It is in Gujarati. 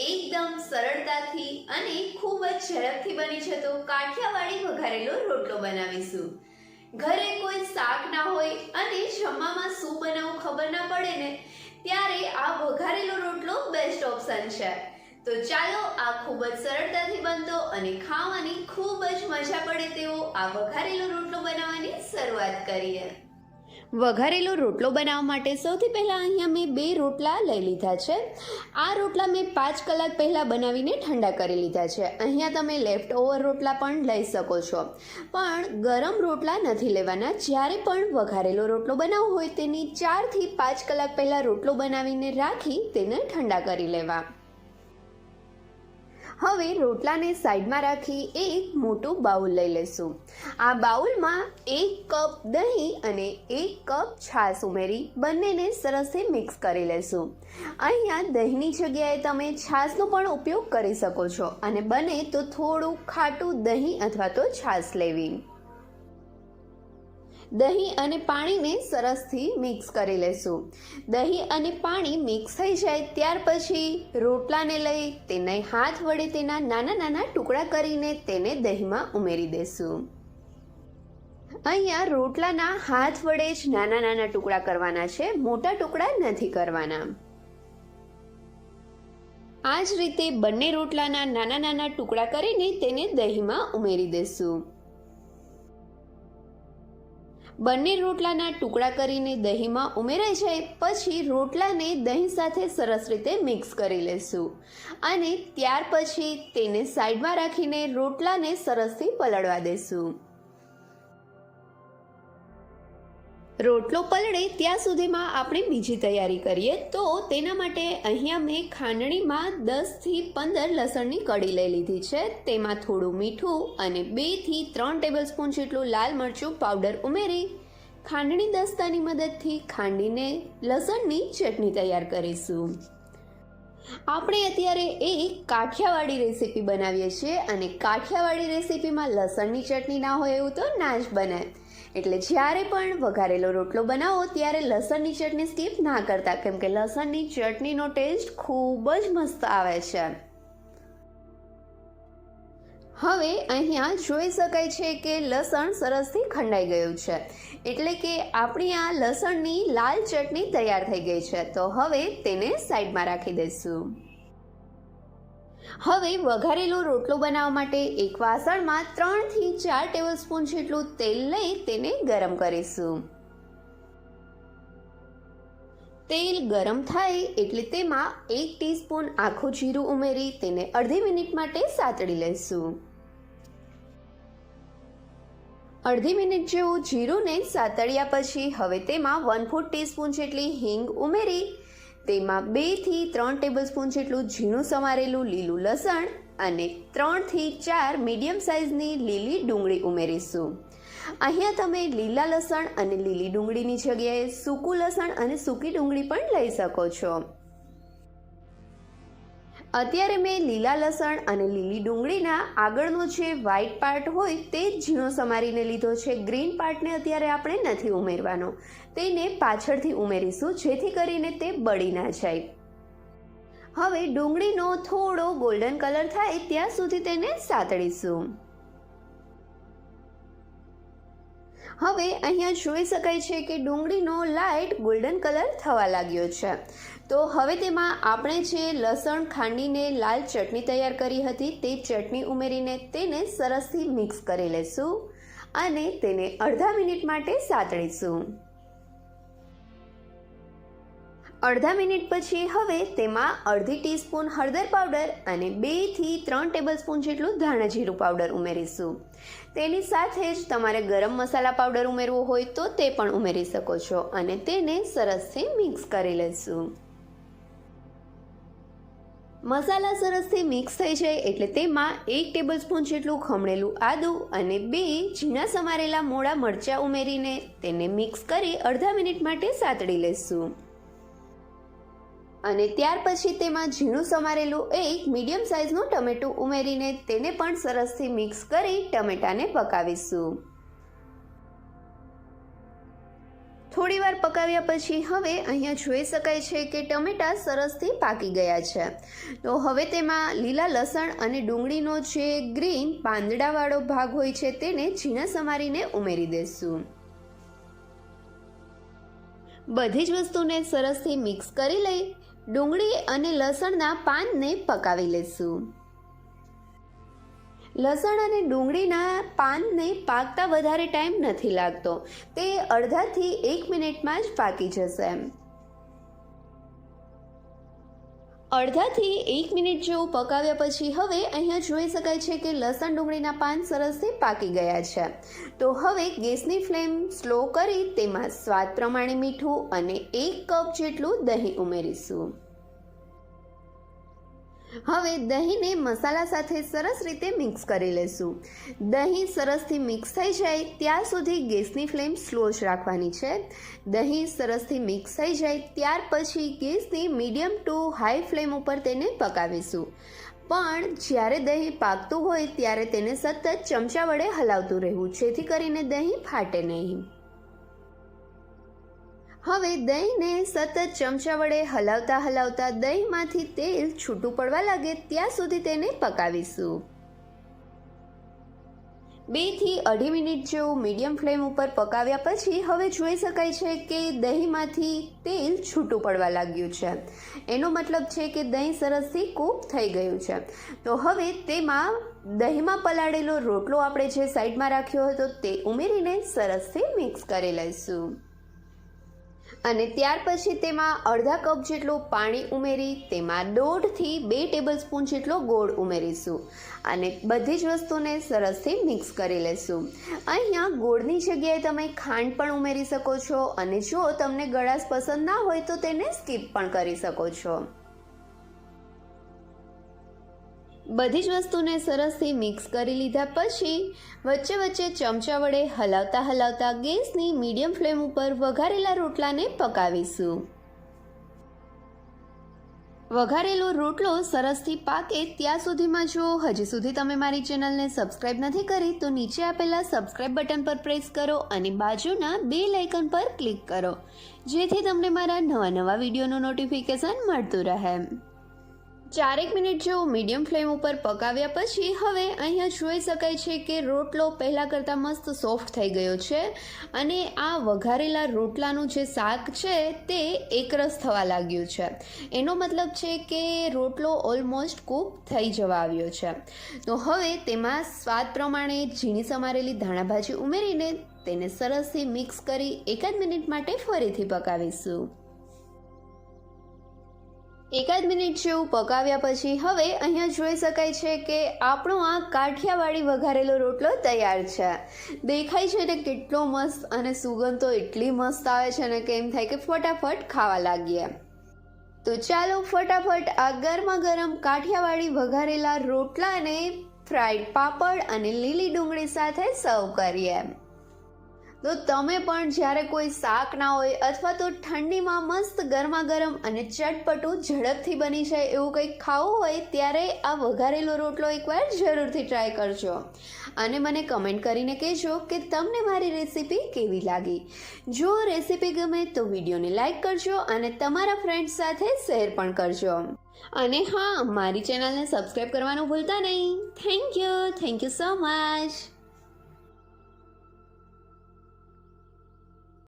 એકદમ સરળતાથી અને ખૂબ જ ઝડપથી બની જતો કાઠિયાવાડી વઘારેલો રોટલો બનાવીશું. ઘરે કોઈ શાક ના હોય અને જમવામાં શું બનાવવું ખબર ના પડે ને, ત્યારે આ વઘારેલો રોટલો બેસ્ટ ઓપ્શન છે. તો ચાલો આ ખૂબ જ સરળતાથી બનતો અને ખાવાની ખૂબ જ મજા પડે તેવો આ વઘારેલો રોટલો બનાવવાની શરૂઆત કરીએ. વઘારેલો રોટલો બનાવવા માટે સૌથી પહેલાં અહીંયા મેં બે રોટલા લઈ લીધા છે. આ રોટલા મેં પાંચ કલાક પહેલાં બનાવીને ઠંડા કરી લીધા છે. અહીંયા તમે લેફ્ટ ઓવર રોટલા પણ લઈ શકો છો. પણ ગરમ રોટલા નથી લેવાના. જ્યારે પણ વઘારેલો રોટલો બનાવવો હોય તેની ચારથી પાંચ કલાક પહેલાં રોટલો બનાવીને રાખી તેને ઠંડા કરી લેવા. હવે રોટલાને સાઈડમાં રાખી એક મોટું બાઉલ લઈ લેશું આ બાઉલમાં એક કપ દહીં અને એક કપ છાશ ઉમેરી બંનેને સરસે મિક્સ કરી લેશું અહીંયા દહીંની જગ્યાએ તમે છાશનો પણ ઉપયોગ કરી શકો છો અને બને તો થોડું ખાટું દહીં અથવા તો છાશ લેવી. દહીં અને પાણીને સરસથી મિક્સ કરી લેશું. દહીં અને પાણી મિક્સ થઈ જાય ત્યાર પછી રોટલાને લઈ તેને હાથ વડે તેના નાના નાના ટુકડા કરીને તેને દહીંમાં ઉમેરી દેશું. અહીંયા રોટલાના હાથ વડે જ નાના નાના ટુકડા કરવાના છે, મોટા ટુકડા નથી કરવાના. આ જ રીતે બંને રોટલાના નાના નાના ટુકડા કરીને તેને દહીંમાં ઉમેરી દેશું. બંને રોટલાના ટુકડા કરીને દહીંમાં ઉમેરાઈ જાય, પછી રોટલાને દહીં સાથે સરસ રીતે મિક્સ કરી લેશું. અને ત્યાર પછી તેને સાઈડમાં રાખીને રોટલાને સરસથી પલળવા દેશું. રોટલો પલળે ત્યાં સુધીમાં આપણે બીજી તૈયારી કરીએ તો તેના માટે અહીંયા મેં ખાંડણીમાં દસથી પંદર લસણની કડી લઈ લીધી છે. તેમાં થોડું મીઠું અને બેથી ત્રણ ટેબલસ્પૂન જેટલું લાલ મરચું પાવડર ઉમેરી ખાંડણી દસ્તાની મદદથી ખાંડીને લસણની ચટણી તૈયાર કરીશું. આપણે અત્યારે એક કાઠિયાવાડી રેસીપી બનાવીએ છીએ અને કાઠિયાવાડી રેસીપીમાં લસણની ચટણી ના હોય એવું તો ના જ બને. એટલે જ્યારે પણ વઘારેલો રોટલો બનાવો, ત્યારે લસણની ચટણી સ્કીપ ના કરતા, કેમ કે લસણની ચટણીનો ટેસ્ટ ખૂબ જ મસ્ત આવે છે. હવે અહીંયા જોઈ શકાય છે કે લસણ સરસથી ખંડાઈ ગયું છે. એટલે કે આપણી આ લસણની લાલ ચટણી તૈયાર થઈ ગઈ છે. તો હવે તેને સાઈડમાં રાખી દઈશું. હવે વઘારેલો રોટલો બનાવવા માટે એક વાસણમાં ત્રણથી ચાર ટેબલસ્પૂન જેટલું તેલ લઈ તેને ગરમ કરીશું. તેલ ગરમ થાય એટલે તેમાં એક ટીસ્પૂન આખું જીરું ઉમેરી તેને અડધી મિનિટ માટે સાતડી લઈશું. અડધી મિનિટ જેવું જીરુંને સાતળ્યા પછી હવે તેમાં વન ફૂટ ટીસ્પૂન જેટલી હિંગ ઉમેરી તેમાં બેથી ત્રણ ટેબલસ્પૂન જેટલું ઝીણું સમારેલું લીલું લસણ અને ત્રણથી ચાર મીડિયમ સાઇઝની લીલી ડુંગળી ઉમેરીશું. અહીંયા તમે લીલા લસણ અને લીલી ડુંગળીની જગ્યાએ સૂકું લસણ અને સૂકી ડુંગળી પણ લઈ શકો છો. અત્યારે મેં લીલા લસણ અને લીલી ડુંગળીના આગળનો જે વ્હાઈટ પાર્ટ હોય તે જ ઝીણો સમારીને લીધો છે. ગ્રીન પાર્ટને અત્યારે આપણે નથી ઉમેરવાનો. તેને પાછળથી ઉમેરીશું, જેથી કરીને તે બળી ના જાય. હવે ડુંગળીનો થોડો ગોલ્ડન કલર થાય ત્યાં સુધી તેને સાતળીશું. હવે અહીંયા જોઈ શકાય છે કે ડુંગળીનો લાઇટ ગોલ્ડન કલર થવા લાગ્યો છે. તો હવે તેમાં આપણે જે લસણ, ખાંડીને લાલ ચટણી તૈયાર કરી હતી, તે ચટણી ઉમેરીને તેને સરસથી મિક્સ કરી લેશું અને તેને અડધા મિનિટ માટે સાતળીશું. અડધા મિનિટ પછી હવે તેમાં અડધી ટીસ્પૂન હળદર પાવડર અને બેથી ત્રણ ટેબલસ્પૂન જેટલું ધાણા જીરું પાવડર ઉમેરીશું. તેની સાથે જ તમારે ગરમ મસાલા પાવડર ઉમેરવો હોય તો તે પણ ઉમેરી શકો છો અને તેને સરસથી મિક્સ કરી લેશું. મસાલા સરસથી મિક્સ થઈ જાય એટલે તેમાં એક ટેબલસ્પૂન જેટલું ખમણેલું આદું અને બે ઝીણા સમારેલા મોડા મરચાં ઉમેરીને તેને મિક્સ કરી અડધા મિનિટ માટે સાતડી લેશું. અને ત્યાર પછી તેમાં ઝીણું સમારેલું એક મીડિયમ સાઇઝનું ટમેટું ઉમેરીને તેને પણ સરસથી મિક્સ કરી ટમેટાને પકાવીશું. થોડીવાર પકાવ્યા પછી હવે અહીંયા જોઈ શકાય છે કે ટમેટાં સરસથી પાકી ગયા છે. તો હવે તેમાં લીલા લસણ અને ડુંગળીનો જે ગ્રીન પાંદડાવાળો ભાગ હોય છે તેને ઝીણા સમારીને ઉમેરી દઈશું બધી જ વસ્તુને સરસથી મિક્સ કરી લઈ ડુંગળી અને લસણના પાનને પકાવી લેશું. લસણ અને ડુંગળીના પાનને પાકતા વધારે ટાઈમ નથી લાગતો. તે અડધાથી એક મિનિટમાં જ પાકી જશે. એમ અડધાથી એક મિનિટ જેવું પકાવ્યા પછી હવે અહીંયા જોઈ શકાય છે કે લસણ, ડુંગળીના પાન સરસથી પાકી ગયા છે. તો હવે ગેસની ફ્લેમ સ્લો કરી તેમાં સ્વાદ પ્રમાણે મીઠું અને એક કપ જેટલું દહીં ઉમેરીશું. હવે દહીંને મસાલા સાથે સરસ રીતે મિક્સ કરી લેશું. દહીં સરસથી મિક્સ થઈ જાય ત્યાં સુધી ગેસની ફ્લેમ સ્લો જ રાખવાની છે. દહીં સરસથી મિક્સ થઈ જાય ત્યાર પછી ગેસની મીડિયમ ટુ હાઈ ફ્લેમ ઉપર તેને પકાવીશું. પણ જ્યારે દહીં પાકતું હોય ત્યારે તેને સતત ચમચા વડે હલાવતું રહેવું, જેથી કરીને દહીં ફાટે નહીં. હવે દહીંને સતત ચમચા વડે હલાવતા હલાવતા દહીંમાંથી તેલ છૂટું પડવા લાગે ત્યાં સુધી તેને પકાવીશું. બેથી અઢી મિનિટ જેવું મીડિયમ ફ્લેમ ઉપર પકાવ્યા પછી હવે જોઈ શકાય છે કે દહીંમાંથી તેલ છૂટું પડવા લાગ્યું છે. એનો મતલબ છે કે દહીં સરસથી કૂક થઈ ગયું છે. તો હવે તેમાં દહીંમાં પલાળેલો રોટલો આપણે જે સાઈડમાં રાખ્યો હતો તે ઉમેરીને સરસથી મિક્સ કરી લઈશું. અને ત્યાર પછી તેમાં અડધા કપ જેટલું પાણી ઉમેરી, તેમાં દોઢથી બે ટેબલ સ્પૂન જેટલો ગોળ ઉમેરીશું અને બધી જ વસ્તુને સરસથી મિક્સ કરી લેશું. અહીંયા ગોળની જગ્યાએ તમે ખાંડ પણ ઉમેરી શકો છો અને જો તમને ગળાશ પસંદ ના હોય તો તેને સ્કીપ પણ કરી શકો છો. બધી જ વસ્તુને સરસથી મિક્સ કરી લીધા પછી વચ્ચે વચ્ચે ચમચા વડે હલાવતા હલાવતા ગેસની મીડિયમ ફ્લેમ ઉપર વઘારેલા રોટલાને પકાવીશું. વઘારેલો રોટલો સરસથી પાકે ત્યાં સુધીમાં જો હજી સુધી તમે મારી ચેનલને સબસ્ક્રાઇબ નથી કરી તો નીચે આપેલા સબસ્ક્રાઇબ બટન પર પ્રેસ કરો અને બાજુના બે લાઇકન પર ક્લિક કરો, જેથી તમને મારા નવા નવા વિડીયોનું નોટિફિકેશન મળતું રહે. ચારેક મિનિટ જેવું મીડિયમ ફ્લેમ ઉપર પકાવ્યા પછી હવે અહીંયા જોઈ શકાય છે કે રોટલો પહેલાં કરતાં મસ્ત સોફ્ટ થઈ ગયો છે અને આ વઘારેલા રોટલાનું જે શાક છે તે એકરસ થવા લાગ્યું છે. એનો મતલબ છે કે રોટલો ઓલમોસ્ટ કૂક થઈ જવા આવ્યો છે. તો હવે તેમાં સ્વાદ પ્રમાણે ઝીણી સમારેલી ધાણાભાજી ઉમેરીને તેને સરસથી મિક્સ કરી એકાદ મિનિટ માટે ફરીથી પકાવીશું. એકાદ મિનિટ જેવું પકાવ્યા પછી હવે અહીંયા જોઈ શકાય છે કે આપણો આ કાઠિયાવાડી વઘારેલો રોટલો તૈયાર છે. દેખાય છે ને કેટલો મસ્ત અને સુગંધ તો એટલી મસ્ત આવે છે ને કે એમ થાય કે ફટાફટ ખાવા લાગીએ. તો ચાલો ફટાફટ આ ગરમા ગરમ કાઠિયાવાડી વઘારેલા રોટલાને ફ્રાઈડ પાપડ અને લીલી ડુંગળી સાથે સર્વ કરીએ. તો તમે પણ જ્યારે કોઈ શાક ના હોય અથવા તો ઠંડીમાં મસ્ત ગરમા ગરમ અને ચટપટું ઝડપથી બની જાય એવું કંઈક ખાવું હોય ત્યારે આ વઘારેલો રોટલો એકવાર જરૂરથી ટ્રાય કરજો. અને મને કમેન્ટ કરીને કહેજો કે તમને મારી રેસીપી કેવી લાગી? જો રેસીપી ગમે તો વિડીયોને લાઇક કરજો અને તમારા ફ્રેન્ડ્સ સાથે શેર પણ કરજો. અને હા, મારી ચેનલને સબસ્ક્રાઈબ કરવાનું ભૂલતા નહીં. Thank you thank you so much